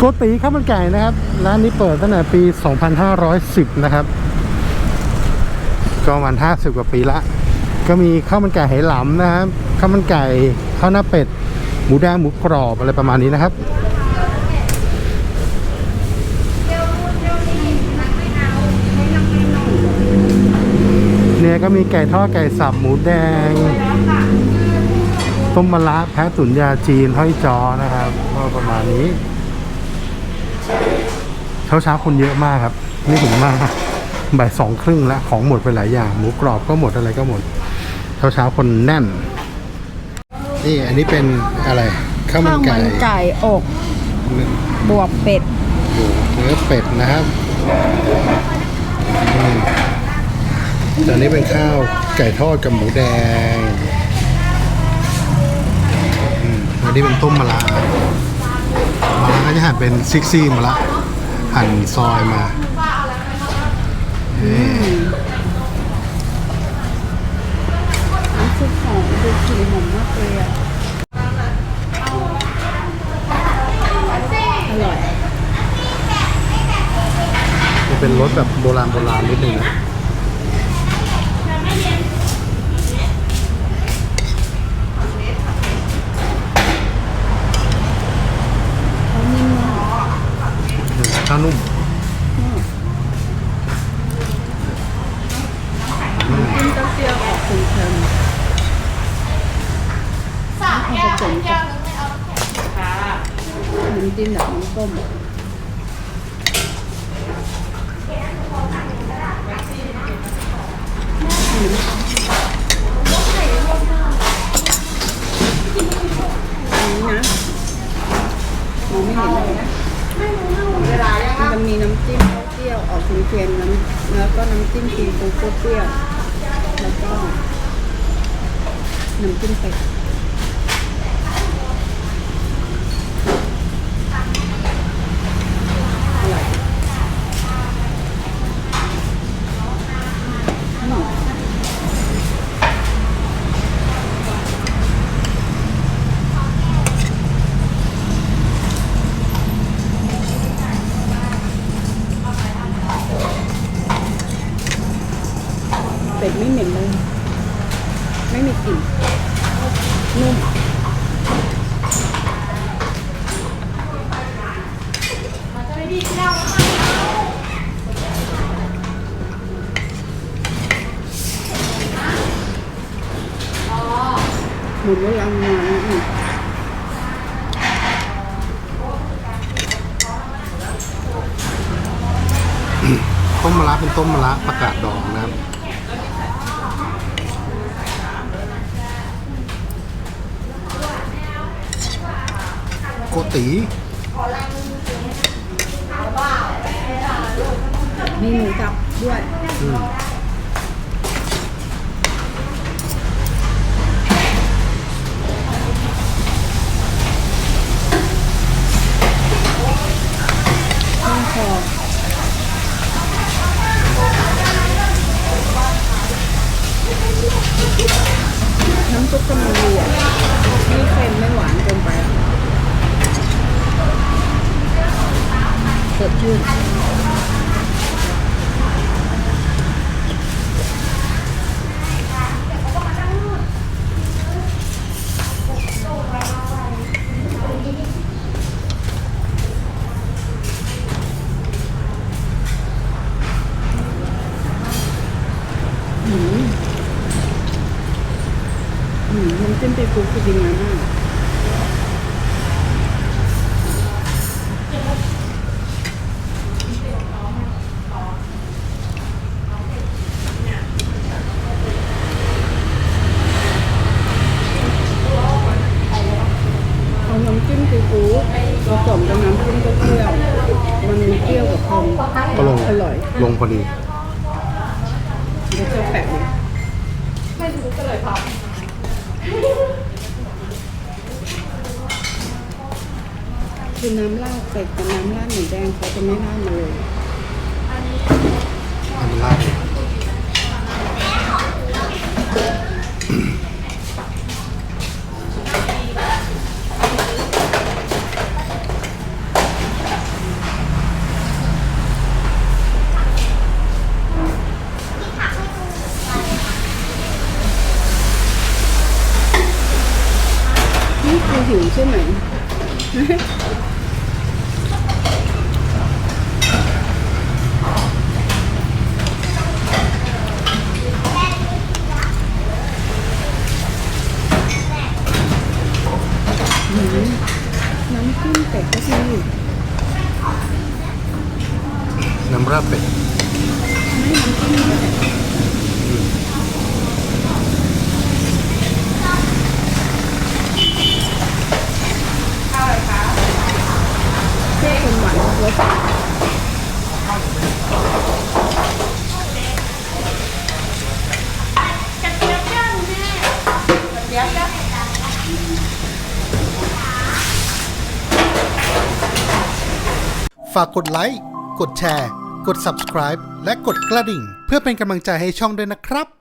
โกตีข้าวมันไก่นะครับ ร้านนี้เปิดตั้งแต่ปี 2510 นะครับ ก็ประมาณ50 กว่าปีละ ก็มีข้าวมันไก่ไหหลำนะครับ ข้าวมันไก่ ข้าวหน้าเป็ด หมูแดงหมูกรอบอะไรประมาณนี้นะครับ นี่ยก็มีไก่ทอดไก่สับหมูแดง ต้มมะระแพะตุ๋นยาจีนห้อยจอนะครับก็ประมาณนี้ เช้าเช้าๆคนเยอะมากครับนี่ถึงมากบ่ายสองครึ่งแล้วของหมดไปหลายอย่าง หมูกรอบก็หมดอะไรก็หมด เช้าเช้าๆคนแน่น นี่อันนี้เป็นอะไรข้าวมัข้านวไก่มันไก่อกบวบเป็ดโอ้โหเนื้อเป็ดนะครับอืมแตอันนี้เป็นข้าวไก่ทอดกับหมูแดงอันนี้เป็นต้มมะระมะระก็จะหั่นเป็นซิกซี่มะระหั่นซอยมาซุปหอมดูกลิ่นหอมมากเลยอะ อร่อยมันเป็นรสแบบโบราณโบราณนิดนึงนะ เขานิ่มมาก อืมข้าวนุ่ม จิ้มเต้าเจี้ยวออกเค็มๆเอาผสมกับน้ำจิ้มแบบน้ำ ต้มอันนี้นะมองไม่เห็นเลยนะมันมีน้ำจิ้มเปรี้ยวออกเค็มๆน้ำแล้วก็น้ำจิ้มซีฟู้ดเปรี้ยวแล้วก็น้ำจิ้มเป็ดอร่อยอืม เป็ดไม่เหม็นเลย ไม่มีกลิ่นนุ่มหมุนเวลางานอีกต้มมะระเป็นต้มมะระประกาศดองนะครับ ตีมีหมูสับด้วยอืมข้างคอน้ำซุปกำลังดีอะไม่เค็มไม่หวานเกินไปอะส ดชื่นอืมอืมน้ำจิ้มซีฟู้ดคือดีงามมาก เอาน้ำจิ้มซีฟู้ดผสมกับน้ำจิ้มเปรี้ยวๆมันมีเปรี้ยว กับเค็มก็ลงอร่อย ลงพอดีเดี๋ยวจะแปะเลยคือน้ำราดเป็ดกับน้ำราดหมูแดงเขาจะไม่ราดมาเลยอันนี้ราด หิวใช่ไหมหืมน้ำจิ้มเป็ดก็ดีน้ำราดเป็ดไม่น้ำจิ้มเป็ดเส้น ฝากกดไลค์ กดแชร์ กด subscribe และกดกระดิ่ง เพื่อเป็นกำลังใจให้ช่องด้วยนะครับ